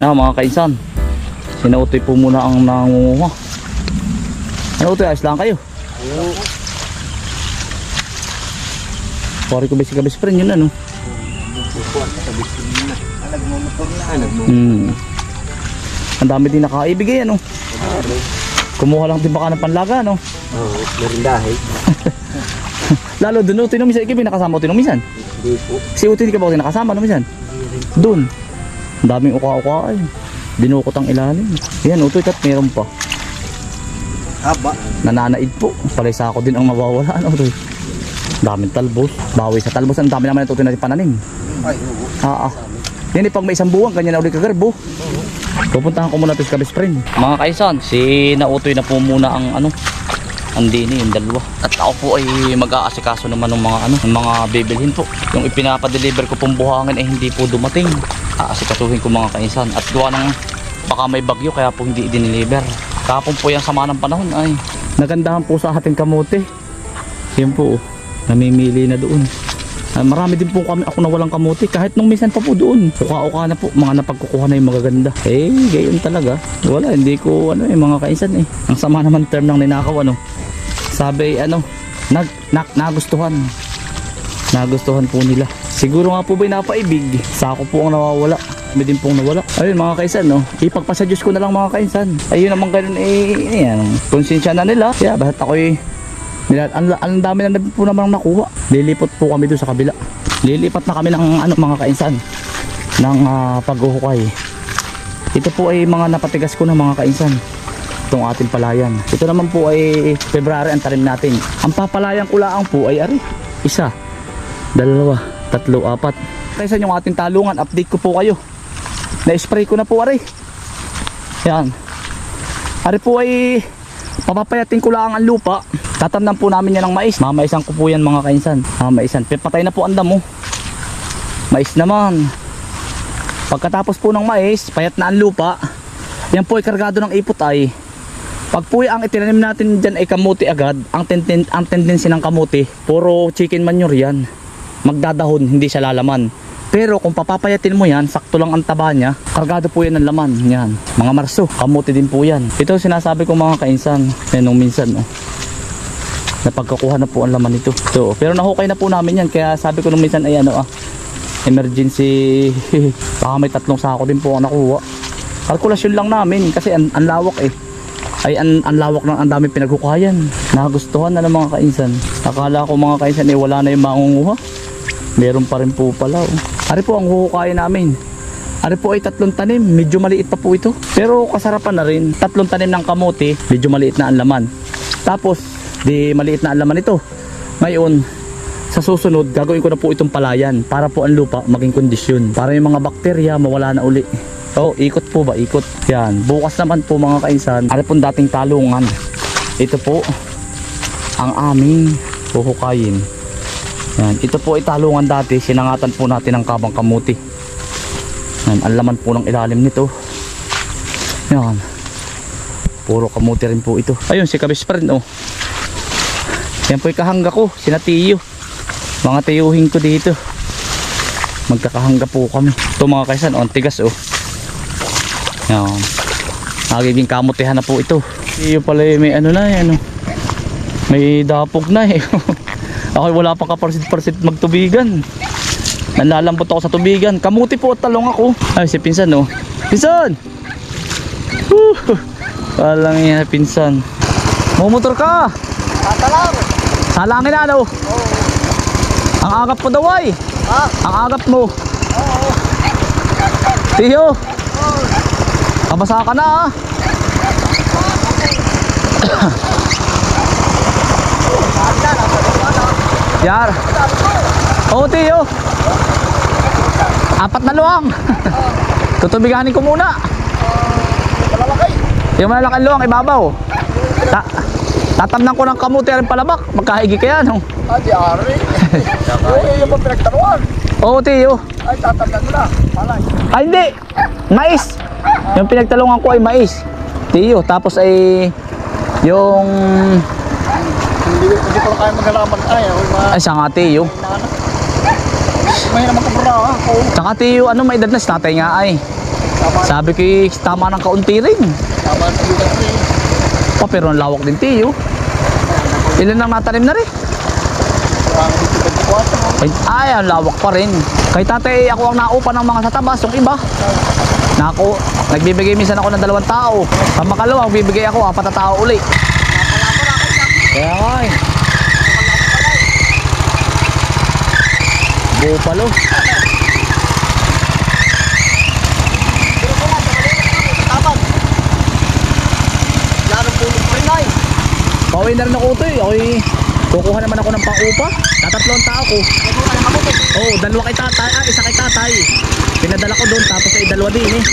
Na mga kainsan, sinautoy po muna ang nangunguha. Ano utoy, ayos lang kayo? Oo. Pari ko ba si kabis friend yun ano? Ah. Ah. Hmm. Ang dami din nakaibigay ano? Kumuha lang din baka ng panlaga no? Oo, merindahe. Lalo dun utoy nung misan, ikibay nakasama utoy nung misan. Hindi po. Si utoy di ka ba utoy nakasama nung misan? Doon. Daming uka-uka ay. Dinukot ang ilalim. Yan utoy kat meron pa. Haba. Nananaid po. Palay sa ako din ang mawawala ano utoy. Daming talbos. Bawi sa talbos. Ang dami naman ito natin pananim. Ay, oo. Ah, ah. Yan eh, pag may isang buwan, ganyan na ulit kagarbo. Pupuntahan ko muna ito sa friend. Mga kaisan, si Nautoy na po muna ang ano, ang dini, yung dalawa. At ako po ay mag-aasikaso naman ng mga ano, ng mga bibilhin po. Yung ipinapadeliver ko pong buhangin ay hindi po dumating. Aasikasuhin ko mga kaisan. At gawa ng baka may bagyo kaya po hindi dineliver. Kapon po yung sama ng panahon ay nagandahan po sa ating kamote. Yan po, oh. namimili na doon. Ah, marami din po kami ako na walang kamote kahit nung minsan pa po doon. Uka-uka na po mga napagkukuha na yung magaganda. Eh, gayon talaga. Wala, hindi ko ano eh mga kainsan eh. Ang sama naman term ng ninakaw ano. Sabi ano, nag, nak, nagustuhan. Nagustuhan po nila. Siguro nga po ba'y napaibig. Sa ako po ang nawawala. Kami din pong nawala. Ayun mga kaisan, no? Ipagpasa Diyos ko na lang mga kaisan. Ayun naman ganun eh, ayan, konsensya na nila. Kaya bahat ako'y nila, ang, ang dami na po naman nakuha. Lilipot po kami doon sa kabila. Lilipat na kami ng ano, mga kainsan ng ah, paghuhukay. Ito po ay mga napatigas ko ng mga kainsan. Itong ating palayan. Ito naman po ay February ang tarim natin. Ang papalayan ko lang po ay ari. Isa, dalawa, tatlo, apat. Kaysa yung ating talungan, update ko po kayo. Na-spray ko na po ari. Yan. Ari po ay papapayatin ko lang ang lupa. Tatamnan po namin yan ng mais. Mamaisan ko po yan mga kainsan. Mamaisan. Patay na po ang damo. Mais naman. Pagkatapos po ng mais, payat na ang lupa. Yan po ay kargado ng ipot ay. Pag po ang itinanim natin dyan ay kamuti agad, ang, tenden ang tendency ng kamuti, puro chicken manure yan. Magdadahon, hindi siya lalaman. Pero kung papapayatin mo yan, sakto lang ang taba niya, kargado po yan ng laman. Yan. Mga marso, kamuti din po yan. Ito sinasabi ko mga kainsan, yan nung minsan. Oh napagkakuha na po ang laman nito. So, pero nahukay na po namin yan. Kaya sabi ko nung minsan ay ano ah, emergency. Baka may tatlong sako din po ang nakuha. Kalkulasyon lang namin kasi ang, ang lawak eh. Ay ang, ang lawak ng ang dami pinagkukuhayan. Nagustuhan na ng mga kainsan. Akala ko mga kainsan eh wala na yung mangunguha. Meron pa rin po pala. Oh. Ari po ang huhukayan namin. Ari po ay tatlong tanim, medyo maliit pa po ito. Pero kasarapan na rin. Tatlong tanim ng kamote, medyo maliit na ang laman. Tapos, di maliit na ang laman ito. Ngayon, sa susunod, gagawin ko na po itong palayan para po ang lupa maging kondisyon. Para yung mga bakterya mawala na uli. Oh, ikot po ba? Ikot. Yan. Bukas naman po mga kainsan, ano pong dating talungan. Ito po, ang aming huhukayin. Yan. Ito po ay talungan dati. Sinangatan po natin ng kabang kamuti. Yan. Ang laman po ng ilalim nito. Yan. Puro kamuti rin po ito. Ayun, si Kabis rin oh. Yan po yung kahangga ko, sina Tiyo. Mga tiyuhin ko dito. Magkakahangga po kami. Ito mga kaisan, oh, tigas oh. Yan. Nagiging kamutihan na po ito. Tiyo pala eh, may ano na yan oh. May dapog na eh. ako wala pang kaparsit-parsit magtubigan. Nanlalambot ako sa tubigan. Kamuti po at talong ako. Ay, si Pinsan oh. Pinsan! Woo! Walang yan, Pinsan. Mumotor ka! Tatalang! Salangin na ano? Ang agap mo daw ay. Ha? Ang agap mo. Oo. Tiyo. Kabasa ka na ah. Tanda, nasa lupa na. Yar. Oo tiyo. Apat na luwang. Tutubiganin ko muna. Malalakay. Yung malalaking luwang ibabaw. Ta tatamnan ko ng kamuti rin palabak. Magkahigi kaya no. Ah, di ari. Oo, yun yung pinagtaruan. Oo tiyo. Ay, tatanda ko na. Palay. Ay hindi. Mais. Yung pinagtalungan ko ay mais. Tiyo. Tapos ay yung Hindi, ko kaya maghalaman. Ay, ako yung mga ay siya nga tiyo. May naman kabura ha. Oo. Tsaka tiyo, ano may edad na si tatay nga ay. Tama, Sabi ko eh, tama ng kaunti rin. tama sa ko eh. Pa, pero ang lawak din tiyo. Ilan nang natanim na rin? 24. Ay, ay, ang lawak pa rin. Kay tatay, ako ang naupa ng mga satabas, yung iba. Nako, nagbibigay minsan ako ng dalawang tao. Sa makalawa, bibigay ako, apat na tao uli. Kaya nga Bupalo. Pauwi na rin ako ito eh. Ako'y kukuha naman ako ng pang-upa. Tatatlong tao ko. Oo, oh, dalawa kay tatay. Ah, isa kay tatay. Pinadala ko doon tapos ay dalawa din eh.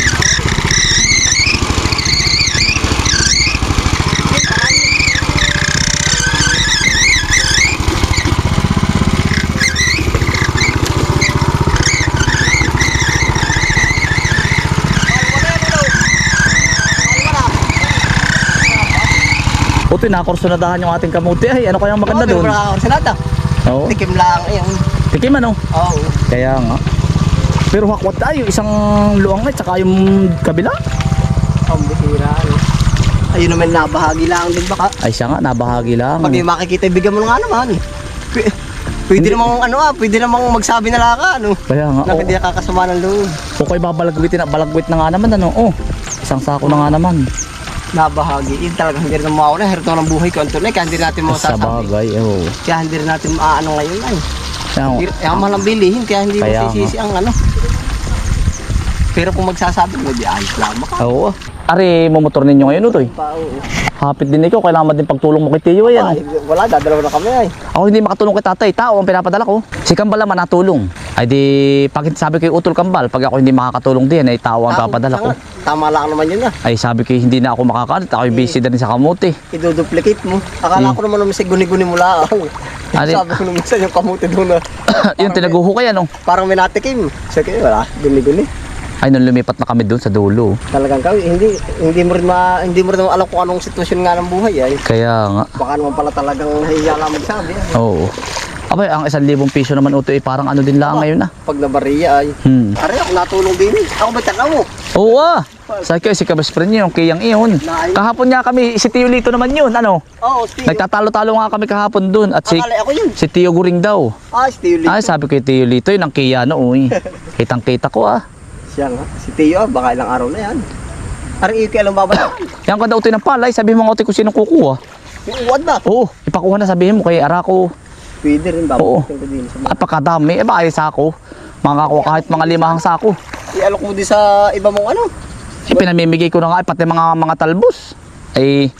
Puti, nakursunadahan yung ating kamuti. Ay, ano kayang maganda doon? Oo. Tikim lang ayun. Tikim ano? Oo. Kaya nga. Pero hakwat tayo, isang luwang na, tsaka yung kabila. Ang bihira. ano. Ayun naman nabahagi lang din baka. Ay siya nga, nabahagi lang. Pag di makikita, bigyan mo nga naman. P- Pwede namang ano ah, pwede namang magsabi na lang ka, ano. Kaya nga, Na oh, hindi nakakasama ng loob. kung kayo babalagwitin na, balagwit na nga naman, ano, oh. Isang sako na nga naman. Nabahagi. Yun talaga hindi rin mawala. Herto ng buhay ko. Anto na, kaya hindi natin Sa masasabi. bagay, oh. Kaya hindi rin natin maano ngayon ay. Kaya Kaya mahal ang bilihin, kaya hindi Kaya mo sisisi ang ano. Pero kung magsasabi mo, di ayos lang maka. oo. Ari, momotor ninyo ngayon, Utoy. Pa, oo. Hapit din ikaw, kailangan mo din pagtulong mo kay Tiyo, yan. wala, dadalawa na kami ay. Ako hindi makatulong kay tatay, tao ang pinapadala ko. Si Kambal naman natulong. Ay di, pag sabi kay Utol Kambal, pag ako hindi makakatulong din, ay tao ang Tao, papadala ko. tama- lang naman yun ah. Ay sabi ko, hindi na ako makakalit, ako'y busy din sa kamuti. Iduduplicate mo. Akala Hmm. ko naman naman si guni-guni mo lang. Ano yun? Sabi ko naman sa yung kamuti doon na yung tinaguho kaya, no? parang may natikim. Sabi ko, wala, guni-guni. Ay, nung lumipat na kami doon sa dulo. Talagang kami, hindi hindi mo rin ma, hindi mo rin alam kung anong sitwasyon nga ng buhay ay. Kaya nga, Baka naman pala talagang nahihiya lang magsabi. Ay. oo. Abay, ang isang libong piso naman uto, eh, parang ano din lang ngayon na. Pag nabariya ay. Hmm. Are, ako natulong din eh. Ako ba tanaw mo? Oo ah. Sa kayo, si kabest friend niyo, yung kiyang iyon. Kahapon niya kami, si Tio Lito naman yun, ano? Oo, Steve. Nagtatalo-talo nga kami kahapon doon. At si, Akala ako yun. si Tio Guring daw. Ah, si Tio Lito. Ay, sabi ko kay Tio Lito, yun ang kiya noon. Kitang kita ko ah. Siya nga. Si Tio, ah, baka ilang araw na yan. Are, iyo kaya lang babalik. Yan ka daw ng palay, sabi mo nga kung sino kukuha. Uwad na. Oo, ipakuha na sabihin mo kay Arako. Pwede rin Oo. babalik ko din sa mga. At pagkadami, eh ba ay sako. Makakuha kahit mga limahang sako. Ialok mo din sa iba mong ano. Eh, pinamimigay ko na nga, eh, pati mga mga talbos. Ay,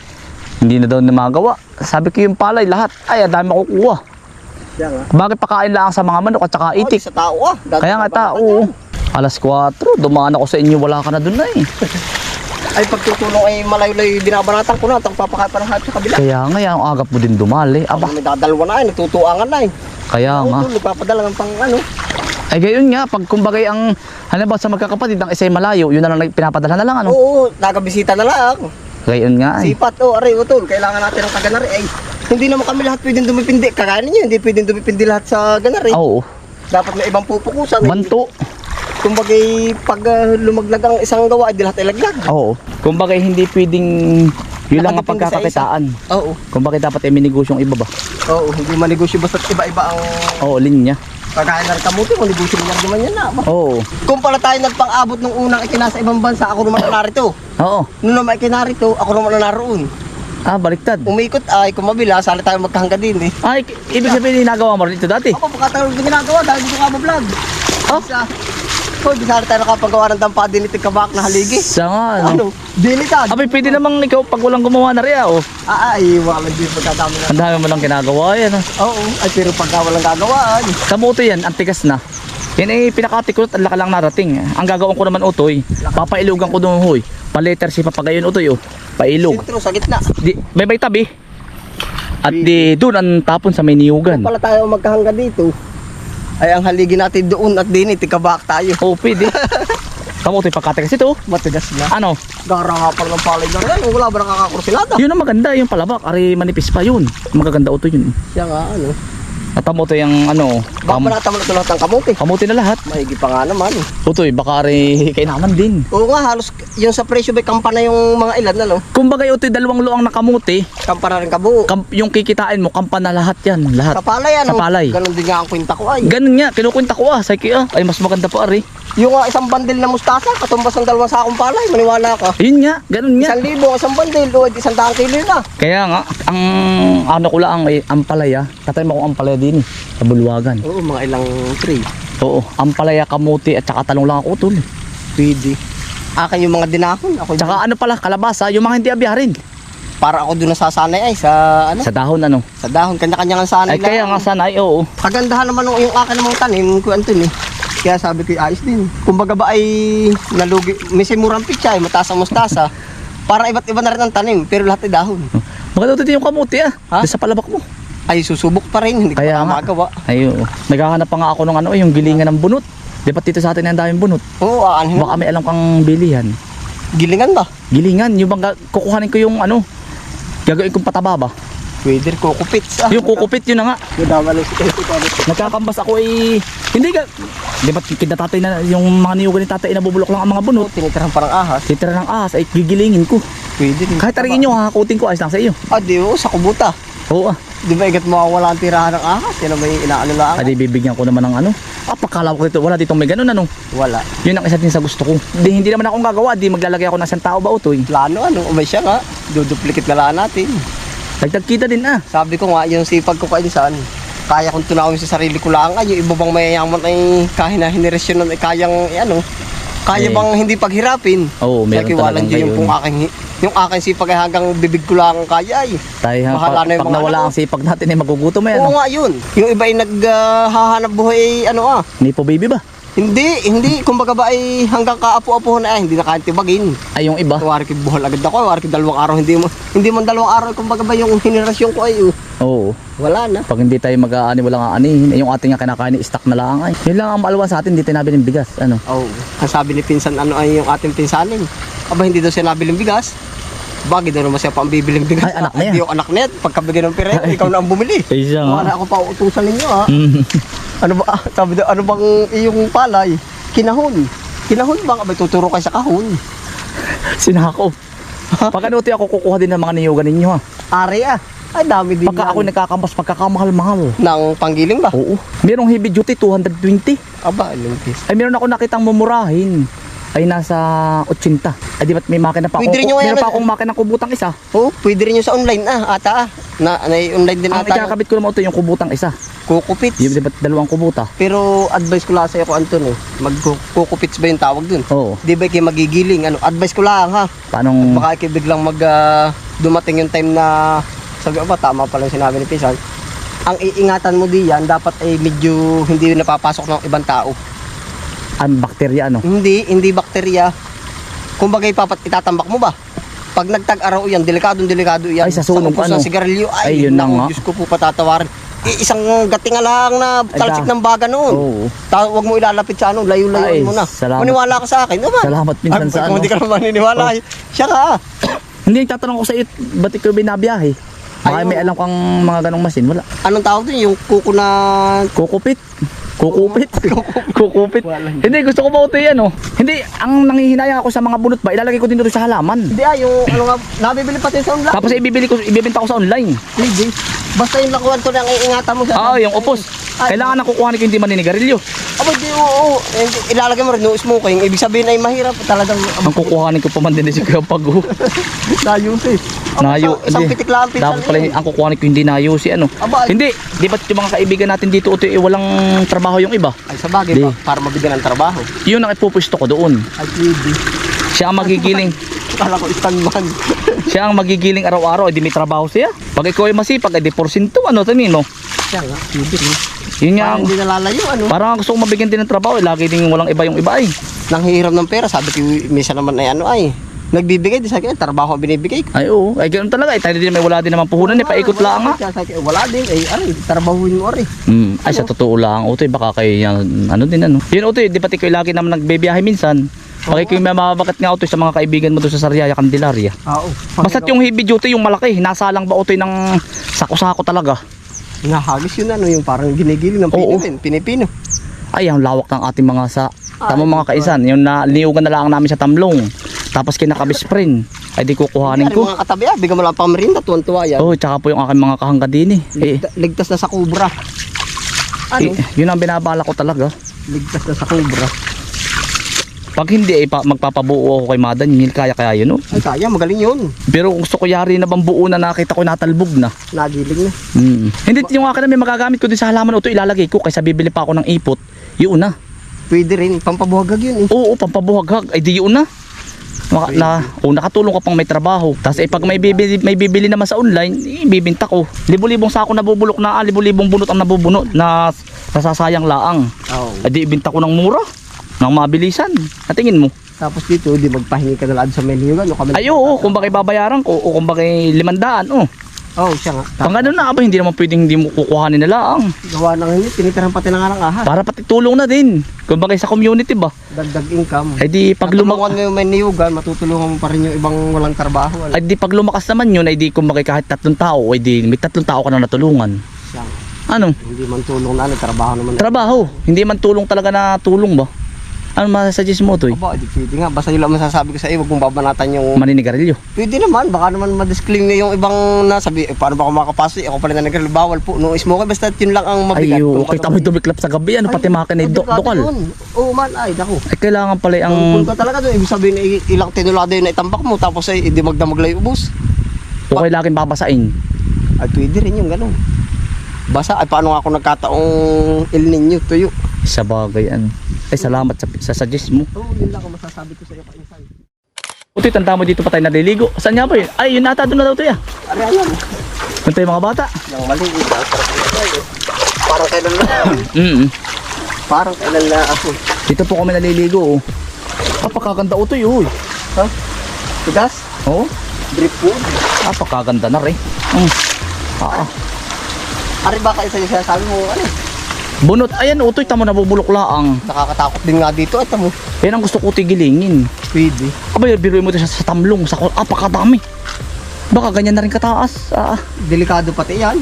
hindi na daw na magawa. Sabi ko yung palay, lahat. Ay, ang dami makukuha. Bakit pakain lang sa mga manok at saka Oh, itik? sa tao ah. Dati Kaya nga tao. Alas 4, dumaan ako sa inyo, wala ka na dun na eh. Ay pagtutulong ay malayo-layo binabanatan ko na. Tapos papakaparahan sa kabila. Kaya nga, ang agap mo din dumali. Aba. May dadalwa na ay. Nagtutuangan na eh. kaya nga. Oo, nagpapadala ng pang ano. Ay gayon nga, pag kumbagay ang, halimbawa sa magkakapatid, ang isa'y malayo, yun na lang pinapadala na lang, ano? Oo, nagabisita na lang. Gayon nga eh. Sipat, oh, aray, utol. Kailangan natin ng kaganari. Ay, hindi naman kami lahat pwedeng dumipindi. Kagaya ninyo, hindi pwedeng dumipindi lahat sa ganari. Oo, Dapat may ibang pupukusan. banto. Kumbagay, pag ah, lumaglag ang isang gawa, hindi lahat ilaglag. Oo. Kumbagay hindi pwedeng, yun lang ang pagkakakitaan. Oo, Kumbagay dapat ay may negosyong iba ba? oo, hindi manegosyo basta iba-iba ang Oo, linya. kagaya ng kamuti mo, negosyo lang naman yan na. Oo. Kung pala tayo nagpang-abot ng unang ikinasa ibang bansa, ako naman na narito. Oo. Nung naman ikinarito, ako naman na naroon. Ah, baliktad. Umikot ay kumabila, sali tayo magkahangga din eh. Ay, ibig sabihin ginagawa mo rin ito dati. Ako, pagkataon ko ginagawa dahil gusto ka vlog. Oh. Isa. Hoy, di sali tayo nakapagawa ng dampa din ito kabak na haligi. Sa nga, ano. Ano? Dinitad. Abay, pwede namang ikaw pag walang gumawa na rin, ah, oh. Ah, ay, wala din pagkadami na. Ang dami mo lang ginagawa, yan, oh. Oo, ay pero pagka walang gagawaan. Kamuto yan, ang tigas na. Yan ay pinakatikot at laka lang narating. Ang gagawin ko naman utoy, papailugan ko doon hoy. Paletter si papagayon utoy oh. Pailog. Sintro sa gitna. Di, may may tabi. At di doon ang tapon sa may niyugan. Kung pala tayo magkahangga dito, ay ang haligi natin doon at din itikabak tayo. Oh, pwede. Kamutoy pagkatigas ito. Matigas na. Ano? Gara nga pala ng palay na rin. Wala ba nakakakursilada? Yun ang maganda, yung palabak. Ari manipis pa yun. Magaganda utoy yun. Siya nga, ano. Natamo to yung ano, Baka kam panatama na lahat ng kamote. kamuti na lahat. Maigi pa nga naman. eh. Utoy, baka rin kainaman din. Oo nga, halos yung sa presyo ba kampa na yung mga ilan, ano? Kumbaga utoy, dalawang luang na kamuti, Kampa na rin kabuo. kam- yung kikitain mo, kampa na lahat yan, lahat. Sa palay, ano? Sa palay. Ganon din nga ang kwenta ko ay. Ganun nga, kinukwenta ko ah, say ah, ay mas maganda pa ari. Yung nga isang bandil na mustasa, katumbas ng dalawang sakong palay, maniwala ka. Ayun nga, ganun nga. Isang libo, isang bandil, o isang daang kilo na. Kaya nga, ang ano ko lang ay ampalaya, tatay mo kong ampalaya din eh, sa bulwagan. Oo, mga ilang tray. Oo, ampalaya, kamuti at saka talong lang ako tol. Pwede. Akin yung mga dinahon. Ako Tsaka ano pala, kalabasa, yung mga hindi abyarin. para ako doon nasasanay ay sa ano Sa dahon ano. sa dahon kanya-kanya nga sanay Ay kaya nga sana ay oo. kagandahan naman ng yung akin namang tanim ko Anthony kaya sabi ko ayos din kumbaga ba ay nalugi may murang pitsa ay mataas ang mustasa para iba't iba na rin ang tanim pero lahat ay dahon Maganda din yung kamuti ah. Ha? Sa palabak mo. Ay susubok pa rin hindi ko Kaya pa nga. magawa Ay oo. Naghahanap pa nga ako ng ano, eh, yung gilingan ng bunot. Di ba dito sa atin ang daming bunot? oo aanhin Baka may alam kang bilihan. gilingan ba Gilingan, yung bang kukuhanin ko yung ano, gagawin kong pataba ba? pwede rin kukupits ah Yung kukupit yun na nga. Gudama lang si Nagkakambas ako eh, hindi ka, di ba kita tatay na, yung mga niyugan ni tatay nabubulok lang ang mga bunot. tinitirang parang ahas Titira ng ahas ay gigilingin ko. pwede rin Kahit taringin nyo, hakutin ko, ayos lang sa iyo. ah di oh, sa kubuta Oo ah. di ba igat mawawala ang tirahan ng ahas yan ang may inaano lang Adi bibigyan ko naman ng ano. Ah, pakala ko dito, wala ditong may ganun ano. wala Yun ang isa din sa gusto ko. Di, hindi naman akong gagawa, di maglalagay ako ng isang tao ba utoy. plano ano umay siya nga duduplicate na lang natin Dagdag kita din ah. sabi ko nga yung sipag ko kainsan kaya kong tunawin sa sarili ko lang ay yung iba bang mayayaman ay kahit na ay kayang eh, ano kaya Eh. bang hindi paghirapin Oo, meron Nakiwalan talagang dyan yung kung aking yung aking sipag ay hanggang bibig ko lang ang kaya ay Tayo, ha, Bahala pag, na yung pag mga nawala ano. ang sipag natin ay magugutom ay oo ano. nga yun yung iba ay naghahanap buhay ay ano ah Nipo baby ba? Hindi hindi kumbaga ba ay hanggang kaapo-apo na ay hindi na kaya tibagin Ay yung iba. Wari ki buhol agad ako, wari ki dalawang araw hindi mo hindi man dalawang araw kumbaga ba yung henerasyon ko ay uh, Oo. wala na. Pag hindi tayo mag-aani, walang aanihin. Eh, yung ating nga kinakain, stock na lang ay. Yun lang ang maalwan sa atin, hindi tayo nabili ng bigas. Ano? Oh, ang sabi ni pinsan ano ay yung ating pinsanin. Aba hindi daw siya nabiling bigas. Bagay daw naman siya pang bibiling bigas. Ay, anak na yan. Hindi yung anak niya. Pagkabigyan ng pera, ikaw na ang bumili. Ay, siya Wala ako pa utusan ninyo ha. Ano ba? ah, Sabi ano bang iyong palay? Kinahon. Kinahon bang abay tuturo kayo sa kahon? Sinako. Pag tayo, ako kukuha din ng mga niyugan ninyo ha. Ari ah. Ay dami din Pagka ako yan. nagkakambas, pagkakamahal-mahal. ng panggiling ba? Oo. Merong heavy duty, 220. Aba, anong piece? Ay, meron ako nakitang mumurahin. Ay, nasa 80. Ay, di ba't may makina pa ako? Pwede rin yung meron ano- pa akong makina kubutang isa. Oo, pwede rin yung sa online ah, ata ah. Na, na online din Ang ata. yung ikakabit ko naman ito yung kubutang isa. Kukupits. Yung di ba't dalawang kubuta? Pero advice ko lang sa iyo ko Anton eh. Magkukupits ba yung tawag dun? Oo. Di ba kayo magigiling? Ano, advice ko lang ha. Paanong... Baka kayo biglang mag ah, dumating yung time na sabi ko ba tama pala yung sinabi ni Pisan. Ang iingatan mo diyan dapat ay medyo hindi napapasok ng ibang tao. Ang bakterya ano? Hindi, hindi bakterya. Kumbaga ipapat itatambak mo ba? Pag nagtag-araw yan, delikadong delikado yan. Ay, sa sunog, upos ano? ng sigarilyo, ay, Ay, yun na nga. Diyos ko po patatawarin. Eh, isang gatinga lang na talsik ng baga noon. Oo. Ta- wag mo ilalapit sa ano, layo-layo Ay, mo na. salamat. Maniwala ka sa akin. Naman. Salamat minsan sa Kung ano. hindi ka naman naniniwala, Oh. ay, siya ka. Hindi, tatanong ko sa iyo, ba't ikaw binabiyahe? Baka may alam kang mga ganong masin, wala. Anong tawag dun? Yung kuko na... Kukupit. Kukupit. Kukupit. Hindi, gusto ko ba yan, oh. Hindi, ang nangihinayang ako sa mga bunot ba, ilalagay ko din doon sa halaman. Hindi ah, yung ano nga, nabibili pati sa online. Tapos ibibili ko, ibibenta ko sa online. Hindi. Basta yung lakuan to na ang iingatan mo sa... Oo, yung upos. Ay, Kailangan na kukuhanin ko hindi maninigarilyo. Aba, di, oo. Eh, Ilalagay mo rin, no smoking. Ibig sabihin ay mahirap. Talagang... Ang kukuhanin ko pa man din si Kuya Pago. Nayos eh. Nayo. Hindi. pitik lang ang pinsan Dapat pala ang kukuhanin ko hindi nayo si ano. Aba, Hindi, di ba't yung mga kaibigan natin dito utoy, eh, walang trabaho yung iba. Ay, sa bagay pa, para mabigyan ng trabaho. Yun ang ipupusto ko doon. Ay, pwede. Siya ang magigiling. Kala ko stuntman. siya ang magigiling araw-araw, edi may trabaho siya. Pag ikaw ay masipag, edi porsinto, ano tanin mo? Siya nga, pwede rin. Yun nga, Parang hindi nalalayo, ano. parang gusto ko mabigyan din ng trabaho, eh, lagi din walang iba yung iba ay. Nang hihiram ng pera, sabi ko, minsan naman ay ano ay. Nagbibigay, di sa akin, trabaho ang binibigay ko. Ay oo, ay ganoon talaga, eh, tayo din may wala din naman puhunan, eh, paikot lang nga. Akin, wala din, ay, aray, trabahuin mo, aray. Hmm, ay sa totoo lang, utoy, baka kayo yan, ano din ano. Yun utoy, di pati kayo lagi naman nagbebiyahe minsan. Baka kayo may mababakat nga utoy sa mga kaibigan mo doon sa Sariaya, Candelaria. Oo. Basta't yung heavy duty, yung malaki, nasa lang ba utoy ng sako-sako talaga. Nahagis yun ano, yung parang ginigiling ng Oo. pinipin, pinipino. Ay, ang lawak ng ating mga sa... Tama mga kaisan, yung na, niyugan na lang namin sa tamlong. Tapos kinakabisprin. Ay di kukuhanin Ano ko. mga katabi ah, bigyan mo lang pang merinda, tuwan-tuwa yan. Oh, tsaka po yung aking mga kahangga din eh. eh Ligta- ligtas na sa kubra. Ano? eh, yun ang binabala ko talaga. Ligtas na sa kubra. Pag hindi, eh, pa, magpapabuo ako kay Madan, hindi kaya kaya yun, no? Ay kaya, magaling yun. Pero kung gusto ko yari na bang buo na nakita ko natalbog na. Nagiling na. Hmm. Hindi, yung akin na may magagamit ko din sa halaman ito, ilalagay ko kaysa bibili pa ako ng ipot. Yun na. Pwede rin, pampabuhagag yun eh. Oo, pampabuhaghag. Ay di yun na. Maka, na, oh, nakatulong ka pang may trabaho. Tapos eh, pag may bibili, may bibili naman sa online, eh, bibinta ko. Libo-libong sako nabubulok na, ah, libo-libong bunot ang nabubunot na nasasayang laang. Oo. Ay di ibinta ko ng mura, ng mabilisan. Natingin mo. Tapos dito, di magpahingi ka na lang sa menu. Ano kami? Ay oo, kung bakit babayaran ko, o kung bakit limandaan, oh. Oo, siya nga. Pang ganun na, aba, hindi naman pwedeng hindi mo kukuhanin na laang. Gawa ng hindi, tinitirahan pati ng arang ahas. Para pati tulong na din. Kung bakit sa community ba. Dagdag income. Ay di pag lumakas, mo yung may niyugan, matutulungan mo pa rin yung ibang walang trabaho. Ano? ay di pag lumakas naman yun, ay di kung bakit kahit tatlong tao, ay di may tatlong tao ka na natulungan. Siya nga. Ano? Hindi man tulong na, ano, trabaho naman. Trabaho. Hindi man tulong talaga na tulong ba? Ano masasuggest mo to? Aba, di pwede nga. Basta yun lang masasabi ko sa iyo, huwag mong babanatan yung... Maninigarilyo. Pwede naman, baka naman madisclaim na yung ibang nasabi, eh, paano ba ako makakapasok? Ako pala na nagkakal, bawal po. No, smoke, basta yun lang ang mabigat. Ay, oo. Kung Kita ano- mo yung dumiklap sa gabi. Ano pati makin ay Ay, do- dokal. Oo man, ay, naku. Ay, kailangan pala Ang ka talaga doon, ibig sabihin ilang tinulado yun na itambak mo, tapos ay hindi magdamaglay ubos. O kailangan babasain. Ay, pwede rin yung gano'n. Basa, ay paano nga ako nagkataong El Nino tuyo? Sa bagay, ano. Ay, salamat sa, sa suggest mo. Oo, yun lang ang masasabi ko sa iyo kainsan. Puti, tanda mo dito pa tayo naliligo. Saan nga ba yun? Ay, yun nata doon na daw to ya. Ari, ayan. Doon tayo mga bata. Yung mali, ang sarap nito, eh. Parang kailan na, Mm parang kailan na ako. Dito po kami naliligo. Oh. Napakaganda utoy, uy. Ha? Tigas? Oo. Oh, Drip food? napakaganda na rin. Mm. Ah. Ari, baka isa yung sinasabi mo, ano? Bunot, ayan utoy, tamo nabubulok laang. Nakakatakot din nga dito, at mo. Yan ang gusto ko tigilingin. Pwede. Abay, biruin mo ito sa, sa tamlong, sa kul- apakadami. Baka ganyan na rin kataas. Ah, Delikado pati yan.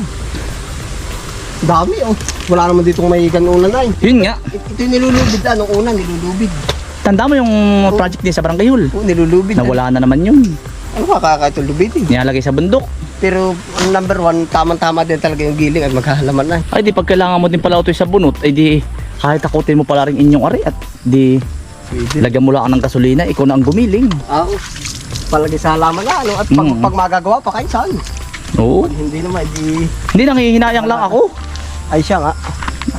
Dami, oh. Wala naman ditong may ganunan na, eh. yun nga. Ito yung nilulubid, anong una, nilulubid. Tanda mo yung project din sa Barangay Hall. Oo, nilulubid. Nawala na naman yun. Ano kakakaitulubid, eh. Nilalagay sa bundok. Pero ang number one, tamang-tama din talaga yung giling at maghahalaman na. Ay di pag kailangan mo din pala ito sa bunot, ay di kahit takutin mo pala rin inyong ari at di Pwede. lagyan mo lang ng gasolina, ikaw na ang gumiling. Oo. Palagi sa halaman na, ano? At pag, Mm. pag magagawa pa kayo saan? Oo. Hindi naman, di... Hindi nangihinayang lang ako. Ay siya nga.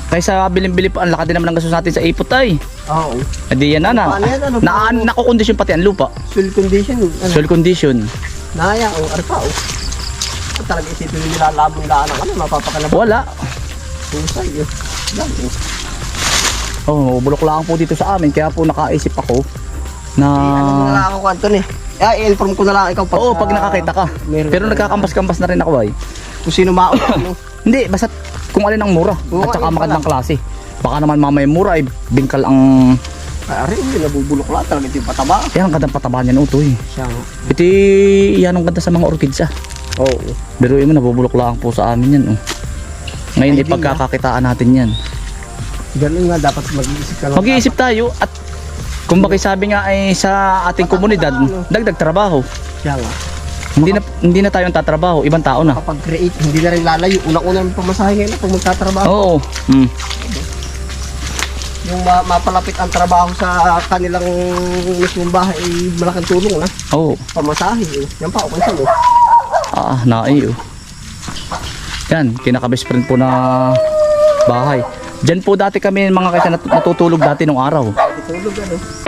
Kaysa biling-bili pa, ang laki din naman ng gastos natin sa ipot ay. Oo. Hindi yan na na. Paano yan? Ano? Na, nakukondisyon pati ang lupa. Soil condition. Ano? Soil condition. Naya, o, arpa, o. At talaga isipin nyo nilalabon laan ng ano, mapapakanap. Wala. Pusay, eh. Yan, eh. Oh, bulok lang po dito sa amin. Kaya po nakaisip ako na... Eh, ano na lang ako, Anton, eh. Ah, i-inform ko na lang ikaw pag... Oo, pag nakakita ka. Meron Pero ka- nagkakampas-kampas na rin ako ay. Kung sino mauna, ano? Hindi, basta kung alin ang mura Oo, at saka ayun magandang klase. Baka naman mamaya mura ay bingkal ang... Ay, ari, hindi, nabubulok lang. Talaga ito yung pataba. Yan ang gandang pataba niyan utoy. Siya nga. Ito yan ang ganda sa mga orchids ah. Oo. Pero mo nabubulok lang po sa amin yan oh. Ngayon Ay, di ipagkakakitaan natin yan. Ganun nga, dapat mag-iisip ka lang. Mag-iisip tayo at kung bakit sabi nga ay sa ating komunidad, dagdag trabaho. Siya nga. Hindi na hindi na tayo ang tatrabaho, ibang tao na. Kapag create, hindi na rin lalayo. Unang-unang pamasahe ngayon pag magtatrabaho. Oo. Mm. Yung ma- mapalapit ang trabaho sa kanilang mismong bahay, malaking tulong na. Oo. Pamasahe. eh. Yan pa, okay sa'yo. Ah, naay oh. Yan, kinaka-best friend po na bahay. Diyan po dati kami mga kaysa nat- natutulog dati nung araw. Tulog ano.